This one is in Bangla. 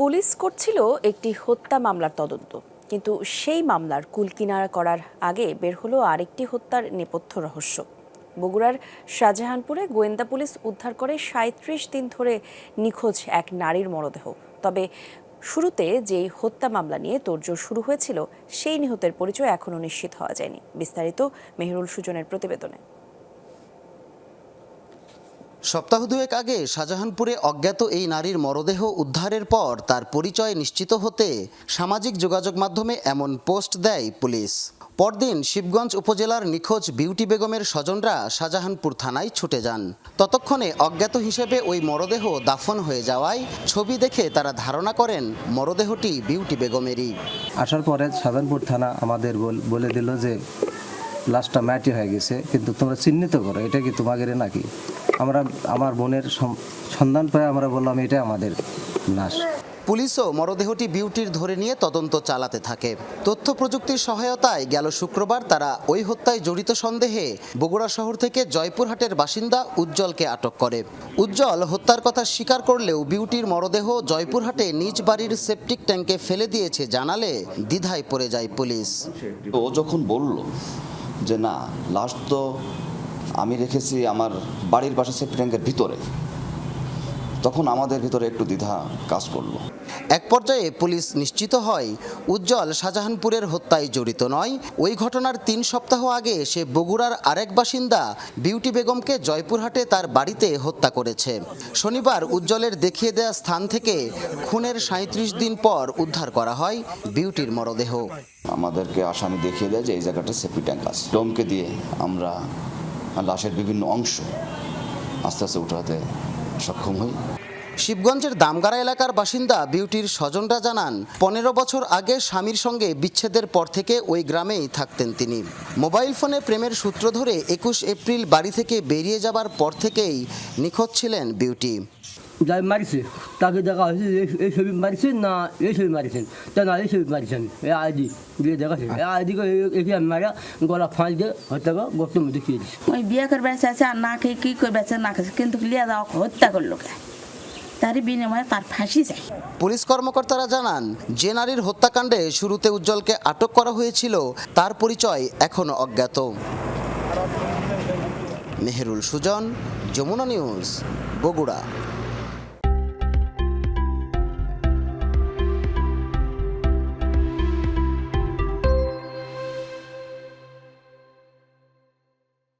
পুলিশ করছিল একটি হত্যা মামলার তদন্ত। কিন্তু সেই মামলার কুলকিনারা করার আগে বের হলো আরেকটি হত্যার নেপথ্য রহস্য। বগুড়ার শাহজাহানপুরে গোয়েন্দা পুলিশ উদ্ধার করে সাঁত্রিশ দিন ধরে নিখোঁজ এক নারীর মরদেহ। তবে শুরুতে যেই হত্যা মামলা নিয়ে তোড়জোড় শুরু হয়েছিল, সেই নিহতের পরিচয় এখনও নিশ্চিত হওয়া যায়নি। বিস্তারিত মেহরুল সুজনের প্রতিবেদনে। সপ্তাহ দুয়েক আগে শাহজাহানপুরে অজ্ঞাত এই নারীর মরদেহ উদ্ধারের পর তার পরিচয় নিশ্চিত হতে সামাজিক যোগাযোগ মাধ্যমে এমন পোস্ট দেয় পুলিশ। পরদিন শিবগঞ্জ উপজেলার নিখোঁজ বিউটি বেগমের স্বজনরা শাহজাহানপুর থানায় ছুটে যান। ততক্ষণে অজ্ঞাত হিসেবে ওই মরদেহ দাফন হয়ে যাওয়ায় ছবি দেখে তারা ধারণা করেন মরদেহটি বিউটি বেগমেরই। আসার পরে সাধারণপুর থানা আমাদের বলে দিল যে লাশটা ম্যাটি হয়ে গেছে কিন্তু তোমরা চিহ্নিত করো এটা কি তোমাদের নাকি? আমরা আমার বোনের সন্ধান পেয়ে আমরা বললাম এটা আমাদের লাশ পুলিশও মরদেহটি বিউটির ধরে নিয়ে তদন্ত চালাতে থাকে। তথ্য প্রযুক্তির সহায়তায় গেল শুক্রবার তারা ওই হত্যায় জড়িত সন্দেহে বগুড়া শহর থেকে জয়পুরহাটের বাসিন্দা উজ্জ্বলকে আটক করে। উজ্জ্বল হত্যার কথা স্বীকার করলেও বিউটির মরদেহ জয়পুরহাটে নিজ বাড়ির সেপটিক ট্যাঙ্কে ফেলে দিয়েছে জানালে দ্বিধায় পড়ে যায় পুলিশ। তো ও যখন বলল যে না লাশ তো আমি রেখেছি আমার বাড়ির পাশে সেফটি ট্যাঙ্কের ভিতরে। তখন আমাদের ভিতরে একটু দ্বিধা কাজ করল। এক পর্যায়ে পুলিশ নিশ্চিত হয়, উজ্জ্বল শাহজাহানপুরের হত্যায় জড়িত নয়। ওই ঘটনার তিন সপ্তাহ আগে সে বগুড়ার আরেক বাসিন্দা বিউটি বেগমকে জয়পুরহাটে তার বাড়িতে হত্যা করেছে। শনিবার উজ্জ্বলের দেখিয়ে দেওয়া স্থান থেকে খুনের সাঁত্রিশ দিন পর উদ্ধার করা হয় বিউটির মরদেহ। আমাদেরকে আসামি দেখিয়ে দেয় যে এই জায়গাটা সেফটি ট্যাঙ্ক আছে। ডোমকে দিয়ে আমরা লাশের বিভিন্ন অংশ আস্তে আস্তে উঠাতে সক্ষম হই। শিবগঞ্জের দামগাড়া এলাকার বাসিন্দা বিউটির স্বজনরা জানান পনেরো বছর আগে স্বামীর সঙ্গে বিচ্ছেদের পর থেকে ওই গ্রামেই থাকতেন তিনি। মোবাইল ফোনে প্রেমের সূত্র ধরে একুশ এপ্রিল বাড়ি থেকে বেরিয়ে যাবার পর থেকেই নিখোঁজ ছিলেন বিউটি। যাই মারিছে তাকে দেখা হয়েছে এই- ছবি মারিছেন না এই ছবি মারিছেন? তা না এই ছবি মারিছেন। এই আইডি দিয়ে দেখাছে। এই আইডি একে আমি মারা গলা ফাঁস দিয়ে হত্যা করে গর্তের মধ্যে খেয়ে দিচ্ছে ওই বিয়ে করবে চাইছে আর না খেয়ে কী করবে চাইছে না খেয়েছে কিন্তু লিয়া যাওয়া হত্যা করল কে? তারই বিনিময়ে তার ফাঁসি যায়। পুলিশ কর্মকর্তারা জানান, যে নারীর হত্যাকাণ্ডে শুরুতে উজ্জ্বলকে আটক করা হয়েছিল, তার পরিচয় এখনও অজ্ঞাত। মেহেরুল সুজন, যমুনা নিউজ, বগুড়া।